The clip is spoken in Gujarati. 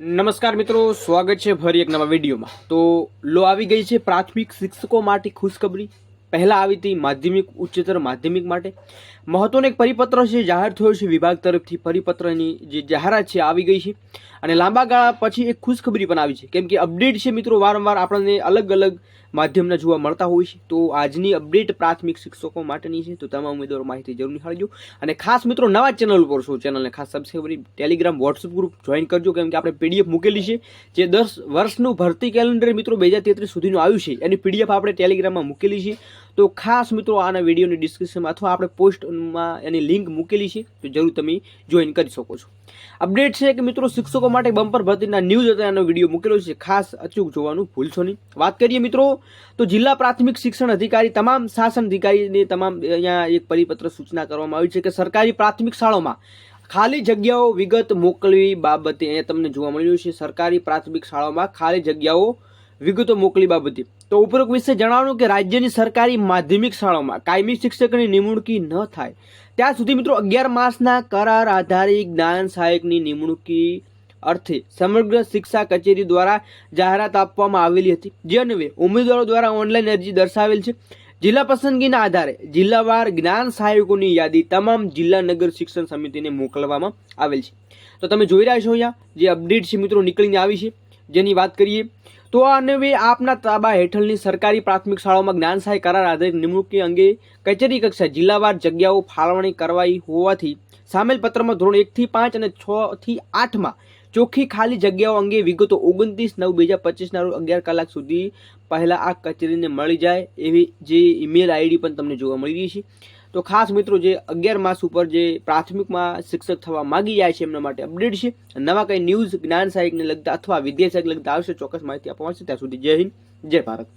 નમસ્કાર મિત્રો, સ્વાગત છે ફરી એક નવા વિડીયોમાં. તો લો આવી ગઈ છે પ્રાથમિક શિક્ષકો માટે ખુશખબરી. પહેલાં આવી હતી માધ્યમિક, ઉચ્ચતર માધ્યમિક માટે. મહત્વનો એક પરિપત્ર છે, જાહેર થયો છે વિભાગ તરફથી. પરિપત્રની જે જાહેરાત છે, આવી ગઈ છે. અને લાંબા ગાળા પછી એક ખુશખબરી પણ આવી છે. કેમ કે અપડેટ છે મિત્રો, વારંવાર આપણને અલગ અલગ માધ્યમના જોવા મળતા હોય છે. તો આજની અપડેટ પ્રાથમિક શિક્ષકો માટેની છે. તો તમામ ઉમેદવારો માહિતી જરૂર નિહાળજો. અને ખાસ મિત્રો, નવા ચેનલ ઉપર છો, ચેનલને ખાસ સબસ્ક્રાઈબ કરી ટેલિગ્રામ વોટ્સઅપ ગ્રુપ જોઈન કરજો. કેમ કે આપણે પીડીએફ મૂકેલી છે. જે દસ વર્ષનું ભરતી કેલેન્ડર મિત્રો, બે હજાર તેત્રીસ સુધીનું આવ્યું છે. એની પીડીએફ આપણે ટેલિગ્રામમાં મૂકેલી છે. તો ખાસ મિત્રો, આના વિડીયોની ડિસ્ક્રિપ્શનમાં અથવા આપણે પોસ્ટમાં એની લિંક મૂકેલી છે. તો જરૂર તમે જોઈન કરી શકો છો. અપડેટ છે કે મિત્રો, શિક્ષકો માટે બમ્પર ભરતીના ન્યૂઝ હતા એનો વીડિયો મૂકેલો છે. ખાસ અચૂક જોવાનું ભૂલશો નહીં. વાત કરીએ મિત્રો, તો જિલ્લા પ્રાથમિક શિક્ષણ અધિકારી તમામ શાસન અધિકારીને તમામ અહીંયા એક પરિપત્ર સૂચના કરવામાં આવી છે કે સરકારી પ્રાથમિક શાળાઓમાં ખાલી જગ્યાઓ વિગત મોકલવી બાબતે અહીંયા તમને જોવા મળી રહ્યું છે. સરકારી પ્રાથમિક શાળાઓમાં ખાલી જગ્યાઓ વિગતો મોકલી બાબતે. તો ઉપરોક્ત વિશે જણાવવાનું કે રાજ્યની સરકારી માધ્યમિક શાળાઓમાં કાયમી શિક્ષકની નિમણૂકી ન થાય. ત્યાં સુધી મિત્રો અગિયાર માસના કરાર આધારિત જ્ઞાન સહાયકની નિમણૂકી અર્થે સમગ્ર શિક્ષા કચેરી દ્વારા જાહેરાત આપવામાં આવેલી હતી. જે અન્વયે ઉમેદવારો દ્વારા ઓનલાઈન અરજી દર્શાવેલ છે. જિલ્લા પસંદગીના આધારે જિલ્લાવાર જ્ઞાન સહાયકોની યાદી તમામ જિલ્લા નગર શિક્ષણ સમિતિને મોકલવામાં આવેલ છે. તો તમે જોઈ રહ્યા છો અહીંયા જે અપડેટ છે મિત્રો નીકળીને આવી છે. જેની વાત કરીએ તો આ અન્વયે આપના તાબા હેઠળની સરકારી પ્રાથમિક શાળાઓમાં જ્ઞાન સહાય કરાર આધારિત નિમણૂકી અંગે કચેરી કક્ષા જિલ્લાવાર જગ્યાઓ ફાળવણી કરવાઈ હોવાથી સામેલ પત્રમાં ધોરણ એકથી પાંચ અને છ થી આઠમાં ચોખ્ખી ખાલી જગ્યાઓ અંગે વિગતો ઓગણત્રીસ નવ બે હજાર પચીસના રોજ અગિયાર કલાક સુધી પહેલાં આ કચેરીને મળી જાય એવી જે ઈમેલ આઈડી પણ તમને જોવા મળી રહી છે. તો ખાસ મિત્રો જે અગિયાર માસ ઉપર જે પ્રાથમિકમાં શિક્ષક થવા માગી જાય છે એમના માટે અપડેટ છે. નવા કંઈ ન્યૂઝ જ્ઞાન સહાયકને લગતા અથવા વિદ્યા સહાયક લગતા આવશે ચોક્કસ માહિતી આપવામાં આવશે. ત્યાં સુધી જય હિન્દ, જય ભારત.